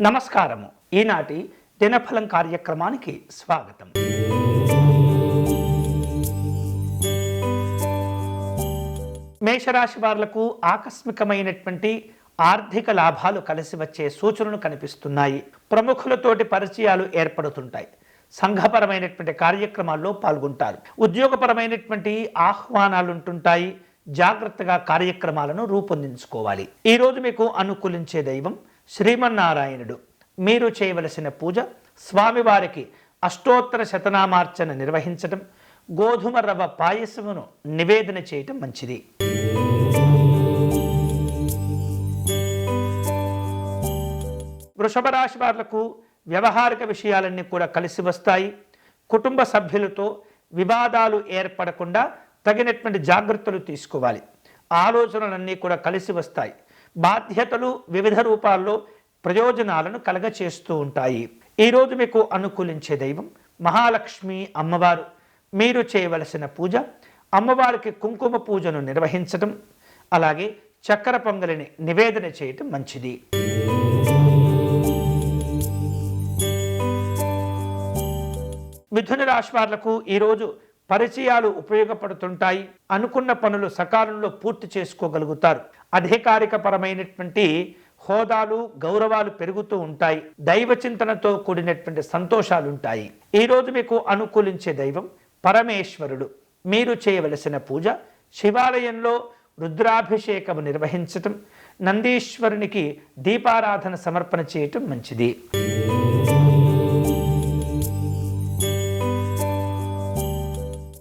నమస్కారము. ఈనాటి దినఫలం కార్యక్రమానికి స్వాగతం. మేషరాశి వారులకు ఆకస్మికమైనటువంటి ఆర్థిక లాభాలు కలిసి వచ్చే సూచనలు కనిపిస్తున్నాయి. ప్రముఖులతోటి పరిచయాలు ఏర్పడుతుంటాయి. సంఘపరమైనటువంటి కార్యక్రమాల్లో పాల్గొంటారు. ఉద్యోగపరమైనటువంటి ఆహ్వానాలు ఉంటుంటాయి జాగ్రత్తగా కార్యక్రమాలను రూపొందించుకోవాలి. ఈ రోజు మీకు అనుకూలించే దైవం శ్రీమన్నారాయణుడు. మీరు చేయవలసిన పూజ స్వామివారికి అష్టోత్తర శతనామార్చన నిర్వహించటం గోధుమ రవ్వ పాయసమును నివేదన చేయటం మంచిది. వృషభ రాశి వారులకు వ్యవహారిక విషయాలన్నీ కూడా కలిసి వస్తాయి. కుటుంబ సభ్యులతో వివాదాలు ఏర్పడకుండా తగినటువంటి జాగ్రత్తలు తీసుకోవాలి. ఆలోచనలన్నీ కూడా కలిసి వస్తాయి. బాధ్యతలు వివిధ రూపాల్లో ప్రయోజనాలను కలగచేస్తూ ఉంటాయి. ఈరోజు మీకు అనుకూలించే దైవం మహాలక్ష్మి అమ్మవారు. మీరు చేయవలసిన పూజ అమ్మవారికి కుంకుమ పూజను నిర్వహించటం అలాగే చక్కెర పొంగలిని నివేదన చేయటం మంచిది. మిథున రాశి వాళ్ళకు ఈరోజు పరిచయాలు ఉపయోగపడుతుంటాయి. అనుకున్న పనులు సకాలంలో పూర్తి చేసుకోగలుగుతారు. అధికారిక పరమైనటువంటి హోదాలు గౌరవాలు పెరుగుతూ ఉంటాయి. దైవ చింతనతో కూడినటువంటి సంతోషాలు ఉంటాయి ఈరోజు మీకు అనుకూలించే దైవం పరమేశ్వరుడు. మీరు చేయవలసిన పూజ శివాలయంలో రుద్రాభిషేకము నిర్వహించటం నందీశ్వరునికి దీపారాధన సమర్పణ చేయటం మంచిది.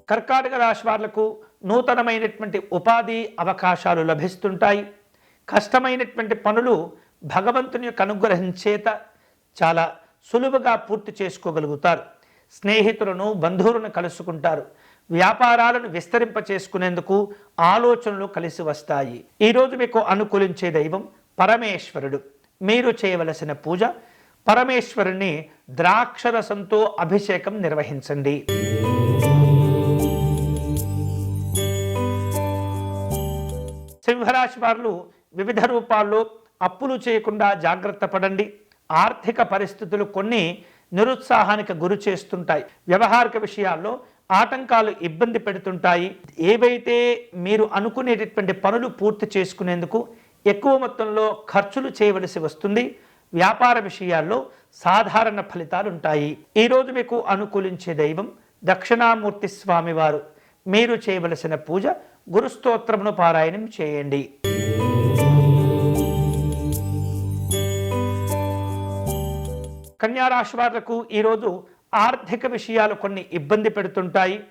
కర్కాటక రాశి వాళ్ళకు నూతనమైనటువంటి ఉపాధి అవకాశాలు లభిస్తుంటాయి. కష్టమైనటువంటి పనులు భగవంతుని యొక్క అనుగ్రహం చేత చాలా సులువుగా పూర్తి చేసుకోగలుగుతారు. స్నేహితులను బంధువులను కలుసుకుంటారు. వ్యాపారాలను విస్తరింప చేసుకునేందుకు ఆలోచనలు కలిసి వస్తాయి. ఈరోజు మీకు అనుకూలించే దైవం పరమేశ్వరుడు. మీరు చేయవలసిన పూజ పరమేశ్వరుని ద్రాక్షరసంతో అభిషేకం నిర్వహించండి. సింహరాశి వారు వివిధ రూపాల్లో అప్పులు చేయకుండా జాగ్రత్త పడండి. ఆర్థిక పరిస్థితులు కొన్ని నిరుత్సాహానికి గురి చేస్తుంటాయి. వ్యవహారిక విషయాల్లో ఆటంకాలు ఇబ్బంది పెడుతుంటాయి. ఏవైతే మీరు అనుకునేటటువంటి పనులు పూర్తి చేసుకునేందుకు ఎక్కువ మొత్తంలో ఖర్చులు చేయవలసి వస్తుంది. వ్యాపార విషయాల్లో సాధారణ ఫలితాలు ఉంటాయి. ఈరోజు మీకు అనుకూలించే దైవం దక్షిణామూర్తి స్వామివారు. మీరు చేయవలసిన పూజ గురుస్తోత్రమును పారాయణం చేయండి. కన్యారాశి వారులకు ఈరోజు ఆర్థిక విషయాలు కొన్ని ఇబ్బంది పెడుతుంటాయి.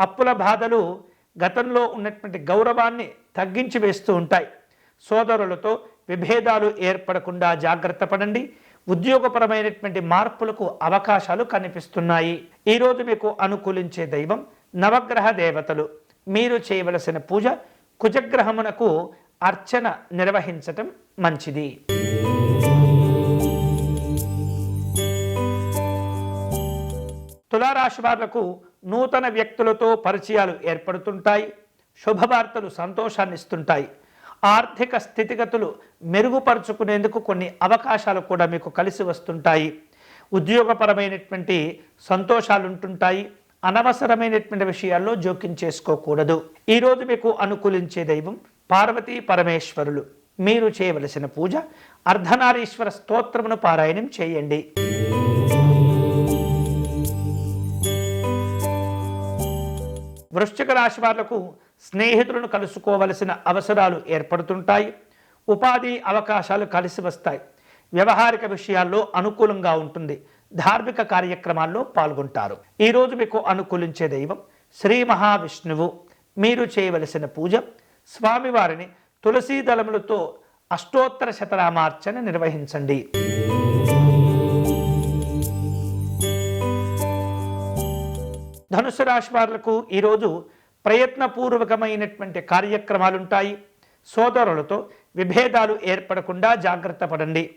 అప్పుల బాధలు గతంలో ఉన్నటువంటి గౌరవాన్ని తగ్గించి వేస్తూ ఉంటాయి. సోదరులతో విభేదాలు ఏర్పడకుండా జాగ్రత్త పడండి. ఉద్యోగపరమైనటువంటి మార్పులకు అవకాశాలు కనిపిస్తున్నాయి. ఈరోజు మీకు అనుకూలించే దైవం నవగ్రహ దేవతలు. మీరు చేయవలసిన పూజ కుజగ్రహమునకు అర్చన నిర్వహించటం మంచిది. తులారాశి వారులకు నూతన వ్యక్తులతో పరిచయాలు ఏర్పడుతుంటాయి. శుభవార్తలు సంతోషాన్ని ఇస్తుంటాయి ఆర్థిక స్థితిగతులు మెరుగుపరుచుకునేందుకు కొన్ని అవకాశాలు కూడా మీకు కలిసి వస్తుంటాయి. ఉద్యోగపరమైనటువంటి సంతోషాలు ఉంటుంటాయి అనవసరమైనటువంటి విషయాల్లో జోక్యం చేసుకోకూడదు. ఈరోజు మీకు అనుకూలించే దైవం పార్వతీ పరమేశ్వరులు. మీరు చేయవలసిన పూజ అర్ధనారీశ్వర స్తోత్రమును పారాయణం చేయండి. వృశ్చిక రాశి వాళ్ళకు స్నేహితులను కలుసుకోవలసిన అవసరాలు ఏర్పడుతుంటాయి. ఉపాధి అవకాశాలు కలిసి వస్తాయి. వ్యవహారిక విషయాల్లో అనుకూలంగా ఉంటుంది. ధార్మిక కార్యక్రమాల్లో పాల్గొంటారు. ఈరోజు మీకు అనుకూలించే దైవం శ్రీ మహావిష్ణువు. మీరు చేయవలసిన పూజ స్వామివారిని తులసీ దళములతో అష్టోత్తర శతనామార్చన నిర్వహించండి. ధనుసు రాశి వారులకు ఈరోజు ప్రయత్నపూర్వకమైనటువంటి కార్యక్రమాలుంటాయి. సోదరులతో విభేదాలు ఏర్పడకుండా జాగ్రత్త పడండి.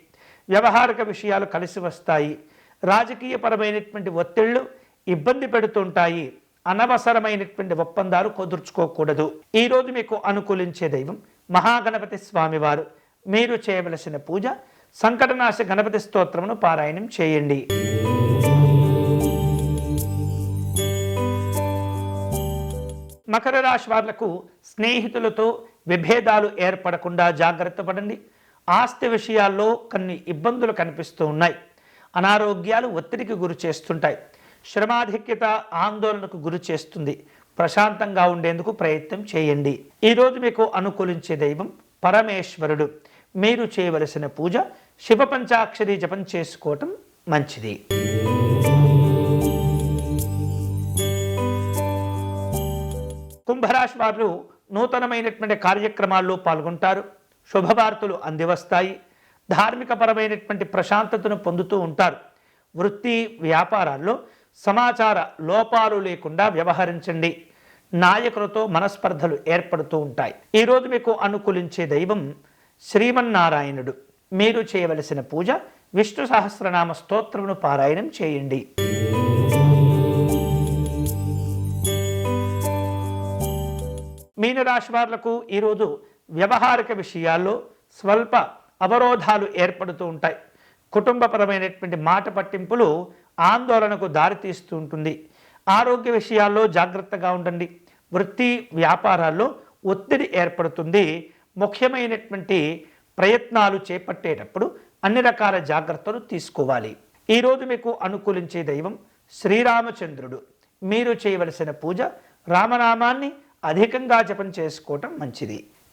వ్యవహారిక విషయాలు కలిసి వస్తాయి. రాజకీయపరమైనటువంటి ఒత్తిళ్ళు ఇబ్బంది పెడుతుంటాయి అనవసరమైనటువంటి ఒప్పందాలు కుదుర్చుకోకూడదు. ఈరోజు మీకు అనుకూలించే దైవం మహాగణపతి స్వామివారు. మీరు చేయవలసిన పూజ సంకటనాశ గణపతి స్తోత్రమును పారాయణం చేయండి. మకర రాశి వాళ్ళకు స్నేహితులతో విభేదాలు ఏర్పడకుండా జాగ్రత్త పడండి. ఆస్తి విషయాల్లో కొన్ని ఇబ్బందులు కనిపిస్తూ ఉన్నాయి. అనారోగ్యాలు ఒత్తిడికి గురి చేస్తుంటాయి. శ్రమాధిక్యత ఆందోళనకు గురి చేస్తుంది. ప్రశాంతంగా ఉండేందుకు ప్రయత్నం చేయండి. ఈరోజు మీకు అనుకూలించే దైవం పరమేశ్వరుడు. మీరు చేయవలసిన పూజ శివ పంచాక్షరి జపం చేసుకోవటం మంచిది. కుంభరాశి వారు నూతనమైనటువంటి కార్యక్రమాల్లో పాల్గొంటారు. శుభవార్తలు అందివస్తాయి. ధార్మికపరమైనటువంటి ప్రశాంతతను పొందుతూ ఉంటారు. వృత్తి వ్యాపారాల్లో సమాచార లోపాలు లేకుండా వ్యవహరించండి. నాయకులతో మనస్పర్ధలు ఏర్పడుతూ ఉంటాయి. ఈరోజు మీకు అనుకూలించే దైవం శ్రీమన్నారాయణుడు. మీరు చేయవలసిన పూజ విష్ణు సహస్రనామ స్తోత్రమును పారాయణం చేయండి. మీనరాశి వారులకు ఈరోజు వ్యవహారిక విషయాల్లో స్వల్ప అవరోధాలు ఏర్పడుతూ ఉంటాయి. కుటుంబపరమైనటువంటి మాట పట్టింపులు ఆందోళనకు దారితీస్తూ ఉంటుంది. ఆరోగ్య విషయాల్లో జాగ్రత్తగా ఉండండి. వృత్తి వ్యాపారాల్లో ఒత్తిడి ఏర్పడుతుంది. ముఖ్యమైనటువంటి ప్రయత్నాలు చేపట్టేటప్పుడు అన్ని రకాల జాగ్రత్తలు తీసుకోవాలి. ఈరోజు మీకు అనుకూలించే దైవం శ్రీరామచంద్రుడు. మీరు చేయవలసిన పూజ రామనామాన్ని అధికంగా జపం చేసుకోవటం మంచిది.